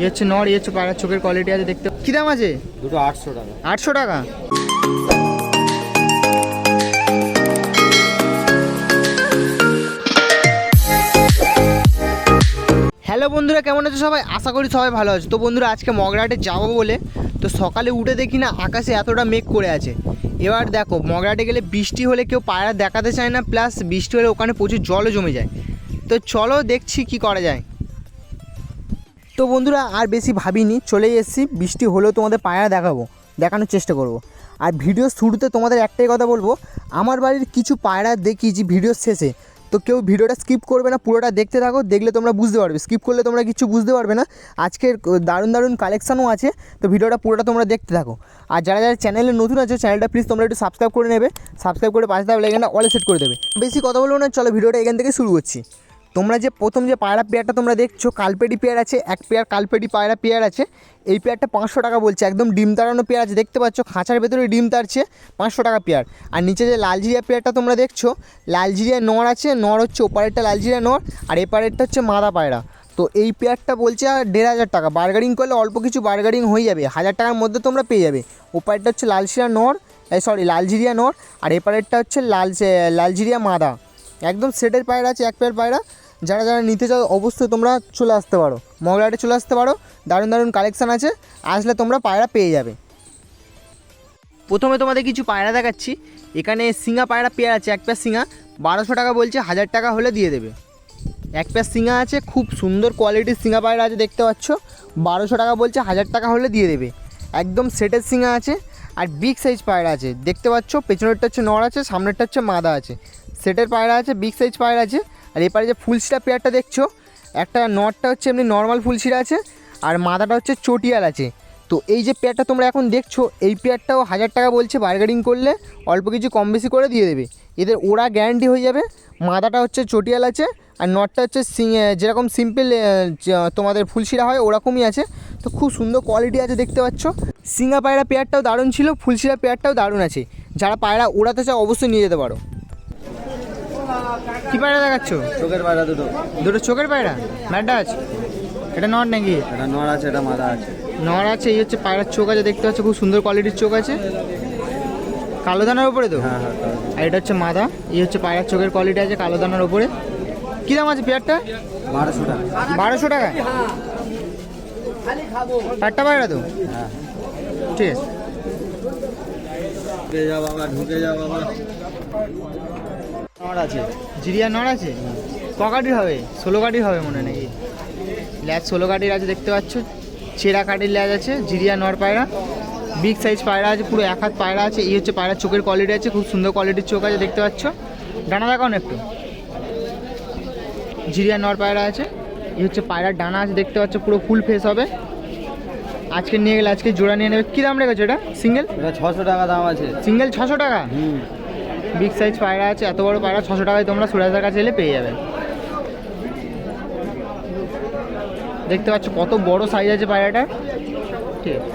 এই হচ্ছে নর এই হচ্ছে পায়রার চোখের কোয়ালিটি আছে দেখতে। কী দাম আছে? দুটো আটশো টাকা। আটশো টাকা? হ্যালো বন্ধুরা কেমন আছো সবাই? আশা করি সবাই ভালো আছে। তো বন্ধুরা আজকে মগরাটে যাব বলে। তো সকালে উঠে দেখি না আকাশে এতটা মেঘ করে আছে। এবার দেখো মগরাটে গেলে বৃষ্টি হলে কেউ পায়রা দেখাতে চায় না প্লাস বৃষ্টি হলে ওখানে প্রচুর জলও জমে যায়। তো চলো দেখছি কি করা যায়। তো বন্ধুরা, আর বেশি ভাবিনি, চলেই এসেছি। বৃষ্টি হলেও তোমাদের পায়রা দেখাবো, দেখানোর চেষ্টা করব। আর ভিডিও শুরুতে তোমাদের একটাই কথা বলব, আমার বাড়ির কিছু পায়রা দেখিয়েছি ভিডিওর শেষে। তো কেউ ভিডিওটা স্কিপ করবে না, পুরোটা দেখতে থাকো, দেখলে তোমরা বুঝতে পারবে। স্কিপ করলে তোমরা কিছু বুঝতে পারবে না। আজকের দারুণ দারুণ কালেকশানও আছে, তো ভিডিওটা পুরোটা তোমরা দেখতে থাকো। আর যারা যারা চ্যানেলে নতুন আছো, চ্যানেলটা প্লিজ তোমরা একটু সাবস্ক্রাইব করে নেবে। সাবস্ক্রাইব করে পাশে থাকলে এখানে অলে সেট করে দেবে। বেশি কথা বলব না, চলো ভিডিওটা এখান থেকে শুরু করছি। তোমরা যে প্রথম যে পায়রা পেয়ারটা তোমরা দেখছ কালপেটি পেয়ার আছে, এক পেয়ার কালপেটি পায়রা পেয়ার আছে, এই পেয়ারটা পাঁচশো টাকা বলছে। একদম ডিম তাড়ানো পেয়ার আছে, দেখতে পাচ্ছ, খাঁচার ভেতরে ডিম তাড়ছে, পাঁচশো টাকা পেয়ার। আর নিচে যে লালজিরিয়া পেয়ারটা তোমরা দেখছ, লালজিরিয়া নর আছে, নর হচ্ছে ওপারেরটা লালজিরিয়া নর, আর এপারেরটা হচ্ছে মাদা পায়রা। তো এই পেয়ারটা বলছে দেড় হাজার টাকা। বার্গারিং করলে অল্প কিছু বার্গারিং হয়ে যাবে, হাজার টাকার মধ্যে তোমরা পেয়ে যাবে। ওপারেরটা হচ্ছে লালশিরা নর সরি, লালজিরিয়া নর, আর এপারেরটা হচ্ছে লাল লালজিরিয়া মাদা। একদম সেটের পায়রা আছে, এক পেয়ার পায়রা। যারা যারা নিতে চাও, অবশ্যই তোমরা চলে আসতে পারো। মগলাটে চলে আসতে পারো। দারুণ দারুণ কালেকশান আছে। আসলে তোমরা পায়রা পেয়ে যাবে। প্রথমে তোমাদের কিছু পায়রা দেখাচ্ছি। এখানে সিঙ্গা পায়রা পেয়ার আছে, এক পেয়ার সিঙ্গা বারোশো টাকা বলছে, হাজার টাকা হলে দিয়ে দেবে। এক পেয়ার সিঙ্গা আছে, খুব সুন্দর কোয়ালিটির সিঙ্গা পায়রা আছে, দেখতে পাচ্ছ। বারোশো টাকা বলছে, হাজার টাকা হলে দিয়ে দেবে। একদম সেটের সিঙ্গা আছে। আর বিগ সাইজ পায়রা আছে, দেখতে পাচ্ছ, পেছনেরটা হচ্ছে নর আছে, সামনেরটা হচ্ছে মাদা আছে। সেটের পায়রা আছে বিগ সাইজ পায়রা আছে। আর এপারে যে ফুলশিরা পেয়ারটা দেখছ, একটা নটটা হচ্ছে এমনি নর্মাল ফুলশিরা আছে, আর মাদাটা হচ্ছে চটিয়াল আছে। তো এই যে পেয়ারটা তোমরা এখন দেখছ, এই পেয়ারটাও হাজার টাকা বলছে বার্গারিং করলে, অল্প কিছু কম বেশি করে দিয়ে দেবে। এদের ওরা গ্যারান্টি হয়ে যাবে মাদাটা হচ্ছে চটিয়াল আছে, আর নটটা হচ্ছে যেরকম সিম্পল তোমাদের ফুলশিরা হয়, ওরকমই আছে। তো খুব সুন্দর কোয়ালিটি আছে দেখতে পাচ্ছ। সিঙ্গা পায়রা পেয়ারটাও দারুণ ছিল ফুলশিরা পেয়ারটাও দারুণ আছে। যারা পায়রা ওড়াতে চাও, অবশ্যই নিয়ে যেতে পারো। কি পায়রা দেখাচ্ছ? চোখের পায়রা দুটো। দুটো চোখের পায়রা? ম্যাডাজ এটা নট নাকি? এটা নর আছে এটা মাদা আছে। নর আছে এই হচ্ছে পায়রার চোখ আছে দেখতে পাচ্ছ খুব সুন্দর কোয়ালিটির চোখ আছে। কালো দানার উপরে তো? হ্যাঁ হ্যাঁ আর এটা হচ্ছে মাদা এই হচ্ছে পায়রার চোখের কোয়ালিটি আছে কালো দানার উপরে। কী দাম আছে পেয়ারটা? বারোশো টাকা। বারোশো টাকা? চারটা পায়রা তো? হ্যাঁ। ঠিক আছে। ঢুকে যাও বাবা ঢুকে যাও বাবা। নর আছে। জিরিয়া নর আছে? ক কাঠির হবে? ষোলো কাঠির হবে মনে নাকি? ল্যাজ ষোলো কাঠির আছে দেখতে পাচ্ছ? চেরা কাঠির ল্যাজ আছে জিরিয়া নর পায়রা। বিগ সাইজ পায়রা আছে পুরো এক হাত পায়রা আছে। এই হচ্ছে পায়রার চোখের কোয়ালিটি আছে খুব সুন্দর কোয়ালিটির চোখ আছে দেখতে পাচ্ছ? ডানা দেখাও না একটু। জিরিয়া নর পায়রা আছে এই হচ্ছে পায়রার ডানা আছে দেখতে পাচ্ছ? পুরো ফুল ফেস হবে। আজকে নিয়ে গেলে আজকে জোড়া নিয়ে নেবে। কী দাম রেখেছো এটা? সিঙ্গেল ছশো টাকা দাম আছে। সিঙ্গেল ছশো টাকা? হুম। বিগ সাইজ পায়রা আছে এত বড় পায়রা ছশো টাকায় তোমরা সুরাজদার কাছে এলে পেয়ে যাবে। দেখতে পাচ্ছ কত বড় সাইজ আছে পায়রাটা? ঠিক আছে।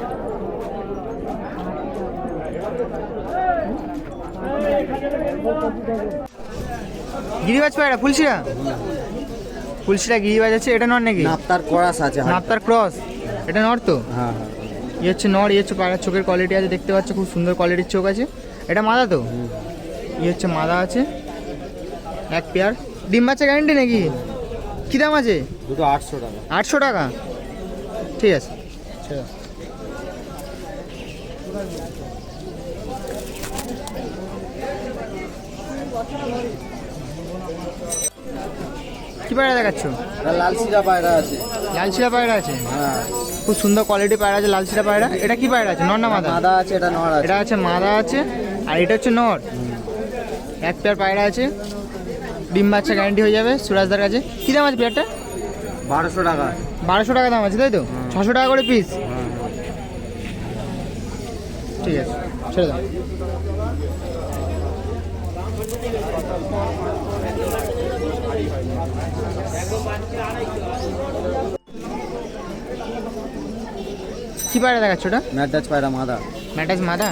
গিরিবাজ পায়রা ফুলশিরা? ফুলশিরা গিরিবাজ আছে এটা নর নাকি? নাপ্তার ক্রস আছে হাত- নাপ্তার ক্রস? এটা নর তো? হ্যাঁ। হ্যাঁ ইয়ে হচ্ছে নর ইয়ে হচ্ছে পায়রার চোখের কোয়ালিটি আছে দেখতে পাচ্ছ খুব সুন্দর কোয়ালিটির চোখ আছে। এটা মাদা তো। ইয়ে হচ্ছে মাদা আছে এক পেয়ার। ডিম বাচ্চা গ্যারেন্টি নাকি? কী দাম আছে? দুটো আটশো টাকা। আটশো টাকা? ঠিক আছে। কি পায়রা দেখাচ্ছ? এটা লাল পায়রা আছে। লাল শিরা পায়রা আছে? হ্যাঁ। খুব সুন্দর কোয়ালিটি পায়রা আছে লাল শিরা পায়রা। এটা কি পায়রা আছে? নর না মাদা? মাদা আছে এটা নর আছে। এটা আছে মাদা আছে আর এটা হচ্ছে নর। এক পেয়ার পায়রা আছে। ডিম বাচ্চা গ্যারান্টি হয়ে যাবে সুরাজদার কাছে। কী দাম আছে পেয়ারটা বারোশো টাকা। বারোশো টাকা দাম আছে তাই তো? ছশো টাকা করে পিস হ্যাঁ ঠিক আছে ছেড়ে দাও। কি পায়রা দেখাচ্ছ ওটা? ম্যাডাজ পায়রা মাদা। ম্যাটাস মাদা?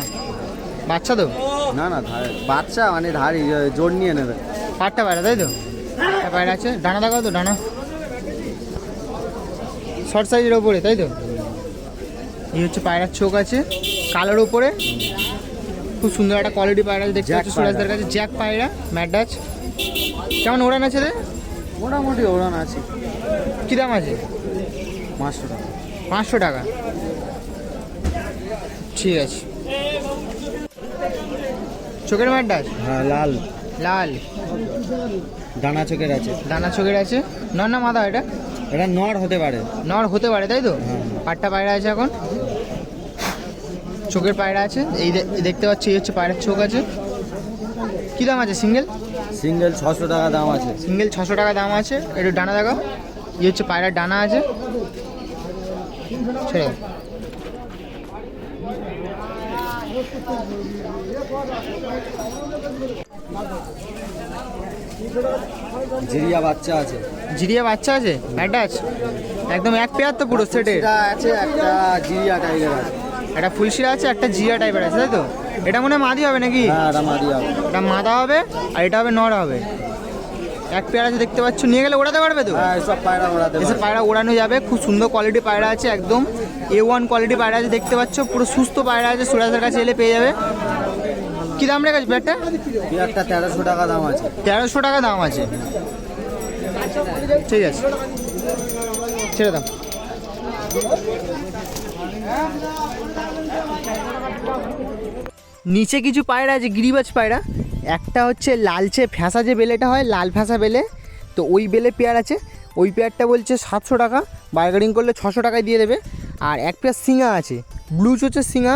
বাচ্চা তো? না না বাচ্চা মানে ধারি জোর নিয়ে নেবে। পাটটা পায়রা তাই তো? পাটটা পায়রা আছে। ডানা দেখাও তো ডানা শর্ট সাইজের ওপরে তাই তো? এই হচ্ছে পায়রার চোখ আছে কালোর ওপরে। খুব সুন্দর একটা কোয়ালিটি পায়রা দেখতে পাচ্ছি সুরাজদার কাছে। জ্যাক পায়রা ম্যাডাচ কেমন ওড়ান আছে রে? মোটামুটি ওড়ান আছে। কী দাম আছে? পাঁচশো টাকা। পাঁচশো টাকা। ঠিক আছে। চোখের ম্যাডাচ হ্যাঁ লাল। লাল। ডানা চোখের আছে। দানা চোখের আছে। নর না মাদা এটা? এটা নর হতে পারে। নর হতে পারে তাই তো? হ্যাঁ। পাট্টা পায়রা আছে এখন। চোখের পায়রা আছে। এই দেখতে পাচ্ছি এই হচ্ছে পায়রার চোখ আছে। কী দাম আছে? সিঙ্গেল? সিঙ্গেল ছশো টাকা দাম আছে। সিঙ্গেল ছশো টাকা দাম আছে। একটু ডানা দেখাও। এই হচ্ছে পায়রার ডানা আছে। ছেড়ে দাও। জিরিয়া বাচ্চা আছে। জিরিয়া বাচ্চা আছে? আছে একদম এক পেয়ার তো পুরো সেটে আছে একটা জিরিয়া টাইগার আছে। একটা ফুলশিরা আছে একটা জিয়া টাইপের আছে তাই তো? এটা মনে হয় মাদি হবে নাকি? হ্যাঁ এটা মাদি হবে। এটা মাদা হবে আর এটা হবে নর হবে। এক পেয়ার আছে দেখতে পাচ্ছ? নিয়ে গেলে ওড়াতে পারবে তো? হ্যাঁ সব পায়রা ওড়াতে এসে পারে পায়রা ওড়ানো যাবে খুব সুন্দর কোয়ালিটি পায়রা আছে একদম। এ ওয়ান কোয়ালিটি পায়রা আছে দেখতে পাচ্ছ পুরো সুস্থ পায়রা আছে সুরাজের কাছে এলে পেয়ে যাবে। কী দাম রেখেছে পেয়ারটা একটা তেরোশো টাকা দাম আছে। তেরোশো টাকা দাম আছে। ঠিক আছে। ছেড়ে দাম নিচে কিছু পায়রা আছে গিরিবাজ পায়রা। একটা হচ্ছে লালচে ফ্যাঁসা যে বেলেটা হয় লাল ফ্যাঁসা বেলে। তো ওই বেলে পেয়ার আছে। ওই পেয়ারটা বলছে সাতশো টাকা বার্গেনিং করলে ছশো টাকায় দিয়ে দেবে। আর এক পেয়ার সিঙা আছে। ব্লু চোচের সিঙা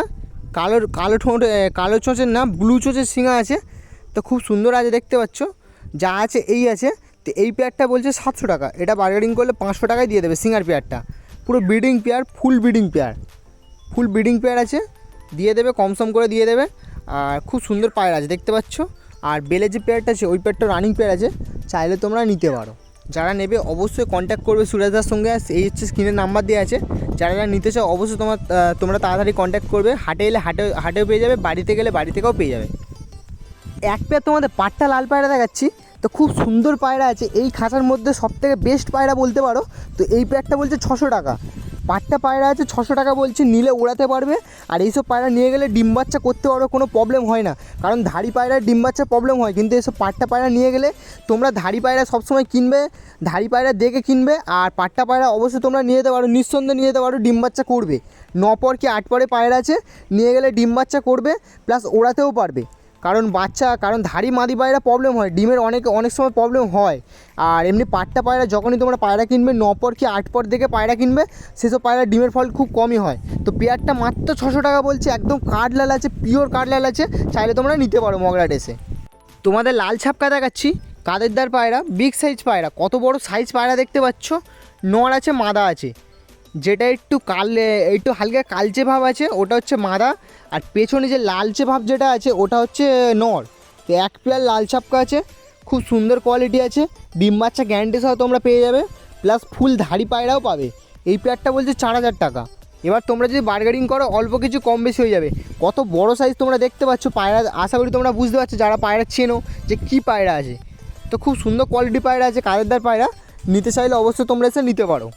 কালোর কালো ঠোঁট কালো চোচের না, ব্লু চোচের সিঙা আছে। তো খুব সুন্দর আছে, দেখতে পাচ্ছ। যা আছে এই আছে। তো এই পেয়ারটা বলছে সাতশো টাকা। এটা বার্গেনিং করলে পাঁচশো টাকায় দিয়ে দেবে সিঙ্গার পেয়ারটা। পুরো breeding pair full breeding pair. Full breeding pair আছে। দিয়ে দেবে কম সম করে দিয়ে দেবে। আর খুব সুন্দর পায়রা আছে, দেখতে পাচ্ছ। আর বেলে যে পেয়ারটা আছে, ওই পেয়ারটা রানিং পেয়ার আছে। চাইলে তোমরা নিতে পারো। যারা নেবে অবশ্যই কন্ট্যাক্ট করবে সুরাজদার সঙ্গে এই হচ্ছে স্ক্রিনের নাম্বার দেওয়া আছে। যারা যারা নিতে চাও, অবশ্যই তোমার তোমরা তাড়াতাড়ি কন্ট্যাক্ট করবে। হাটে এলে হাটে, হাটেও পেয়ে যাবে, বাড়িতে গেলে বাড়ি থেকেও পেয়ে যাবে। এক পেয়ার তোমাদের পাট্টা লাল পায়রা দেখাচ্ছি। তো খুব সুন্দর পায়রা আছে। এই খাঁচার মধ্যে সব থেকে বেস্ট পায়রা বলতে পারো, তো এই পেয়ারটা বলছে ছশো টাকা। পাট্টা পায়রা আছে, ছশো টাকা বলছে, নিলে ওড়াতে পারবে। আর এইসব পায়রা নিয়ে গেলে ডিম বাচ্চা করতে পারো, কোনো প্রবলেম হয় না। কারণ ধাড়ি পায়রার ডিম বাচ্চা প্রবলেম হয়, কিন্তু এসব পাট্টা পায়রা নিয়ে গেলে তোমরা ধাড়ি পায়রা সবসময় কিনবে, ধাড়ি পায়রা দেখে কিনবে, আর পাট্টা পায়রা অবশ্যই তোমরা নিয়ে যেতে পারো, নিঃসন্দেহে নিয়ে যেতে পারো, ডিম বাচ্চা করবে। ন পর কি আট পরে পায়রা আছে, নিয়ে গেলে ডিম বাচ্চা করবে প্লাস ওড়াতেও পারবে। কারণ বাচ্চা, কারণ ধাড়ি মাদি পায়রা প্রবলেম হয়, ডিমের অনেক অনেক সময় প্রবলেম হয়। আর এমনি পাট্টা পায়রা যখনই তোমরা পায়রা কিনবে ন পর কি আট পর দেখে পায়রা কিনবে, সেসব পায়রা ডিমের ফল খুব কমই হয়। তো পেয়ারটা মাত্র ছশো টাকা বলছে, একদম কাঠলাল আছে পিওর কাঠলাল আছে, চাইলে তোমরা নিতে পারো মগরাট এসে। তোমাদের লাল ছাপকা দেখাচ্ছি কাদেরদার পায়রা? বিগ সাইজ পায়রা, কত বড় সাইজ পায়রা দেখতে পাচ্ছ? নর আছে, মাদা আছে। যেটা একটু কাল, একটু হালকা কালচে ভাব আছে, ওটা হচ্ছে মাদা। আর পেছনে যে লালচে ভাব যেটা আছে, ওটা হচ্ছে নর। তো এক পেয়ার লাল ছাপকা আছে, খুব সুন্দর কোয়ালিটি আছে। ডিম বাচ্চা গ্যারান্টি সহ তোমরা পেয়ে যাবে। প্লাস ফুল ধাড়ি পায়রাও পাবে। এই পেয়ারটা বলছে চার হাজার টাকা। এবার তোমরা যদি বার্গেনিং করো, অল্প কিছু কম বেশি হয়ে যাবে। কত বড় সাইজ তোমরা দেখতে পাচ্ছ পায়রা, আশা করি তোমরা বুঝতে পারছ, যারা পায়রা চেনো যে কী পায়রা আছে। তো খুব সুন্দর কোয়ালিটি পায়রা আছে কাদেরদার পায়রা। নিতে চাইলে অবশ্যই তোমরা এসে নিতে পারো।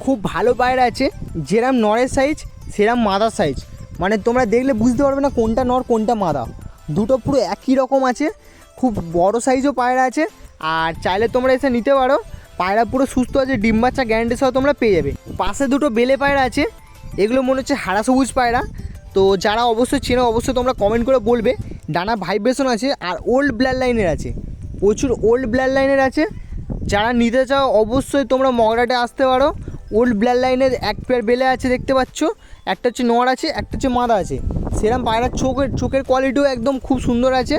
খুব ভালো পায়রা আছে। যেরাম নরের সাইজ সেরাম মাদার সাইজ মানে তোমরা দেখলে বুঝতে পারবে না কোনটা নর, কোনটা মাদা। দুটো পুরো একই রকম আছে। খুব বড় সাইজও পায়রা আছে। আর চাইলে তোমরা এসে নিতে পারো। পায়রা পুরো সুস্থ আছে, ডিম বাচ্চা গ্যারান্টি সহ তোমরা পেয়ে যাবে। পাশে দুটো বেলে পায়রা আছে। এগুলো মনে হচ্ছে হারা সবুজ পায়রা। তো যারা অবশ্যই চেনো, অবশ্যই তোমরা কমেন্ট করে বলবে। ডানা ভাইব্রেশন আছে আর ওল্ড ব্লাড লাইনের আছে। প্রচুর ওল্ড ব্লাড লাইনের আছে। যারা নিতে চাও, অবশ্যই তোমরা মগরাটে আসতে পারো। ওল্ড ব্লাড লাইনের এক পেয়ার বেলে আছে দেখতে পাচ্ছ। একটা হচ্ছে নর আছে, একটা হচ্ছে মাদা আছে। সেরকম পায়রার চোখের চোখের কোয়ালিটিও একদম খুব সুন্দর আছে।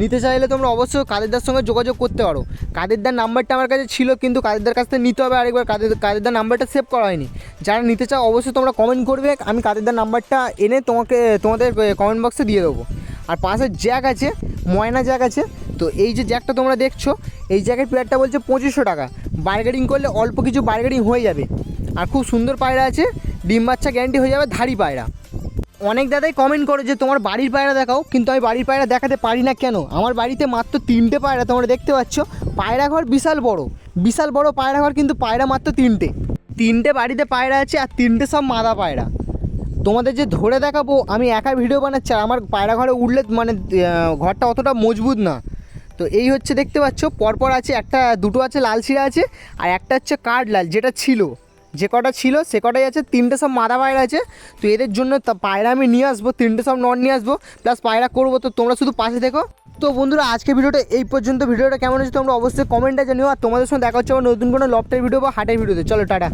নিতে চাইলে তোমরা অবশ্যই কাদেরদার সঙ্গে যোগাযোগ করতে পারো। কাদেরদার নাম্বারটা আমার কাছে ছিল, কিন্তু কাদেরদার কাছ থেকে নিতে হবে, আরেকবার কাদের, কাদেরদার নাম্বারটা সেভ করা হয়নি। যারা নিতে চাও, অবশ্যই তোমরা কমেন্ট করবে, আমি কাদেরদার নাম্বারটা এনে তোমাকে, তোমাদের কমেন্ট বক্সে দিয়ে দেবো। আর পাশে জ্যাক আছে, ময়না জ্যাক আছে। তো এই যে জ্যাকটা তোমরা দেখছ, এই জ্যাকের প্লেয়ারটা বলছে পঁচিশশো টাকা। বার্গেনিং করলে অল্প কিছু বার্গেনিং হয়ে যাবে। আর খুব সুন্দর পায়রা আছে। ডিম বাচ্চা গ্যারান্টি হয়ে যাবে ধাড়ি পায়রা। অনেক দাদাই কমেন্ট করো যে, তোমার বাড়ির পায়রা দেখাও। কিন্তু আমি বাড়ির পায়রা দেখাতে পারি না কেন? আমার বাড়িতে মাত্র তিনটে পায়রা তোমরা দেখতে পাচ্ছ। পায়রা ঘর বিশাল বড়। বিশাল বড় পায়রা ঘর কিন্তু পায়রা মাত্র তিনটে। তিনটে বাড়িতে পায়রা আছে আর তিনটে সব মাদা পায়রা। তোমাদের যে ধরে দেখাবো, আমি একা ভিডিও বানাচ্ছি আর আমার পায়রা ঘরে উঠলে মানে ঘরটা অতটা মজবুত না। তো এই হচ্ছে দেখতে পাচ্ছ, পরপর আছে একটা, দুটো আছে লাল শিরা আছে আর একটা হচ্ছে কাঠ লাল, যেটা ছিল। যে কটা ছিল, সে কটাই আছে, তিনটে সব মাদা পায়রা আছে। তো এদের জন্য পায়রা আমি নিয়ে আসব, তিনটে সব নট নিয়ে আসব প্লাস পায়রা করব। তো তোমরা শুধু পাশে দেখো তো বন্ধুরা আজকে ভিডিওটা এই পর্যন্ত। ভিডিওটা কেমন হয়েছে তোমরা অবশ্যই কমেন্টে জানিও। আর তোমাদের সঙ্গে দেখা হচ্ছে আমার নতুন কোনো লফটের ভিডিও বা হাটের ভিডিওতে চলো, টাটা।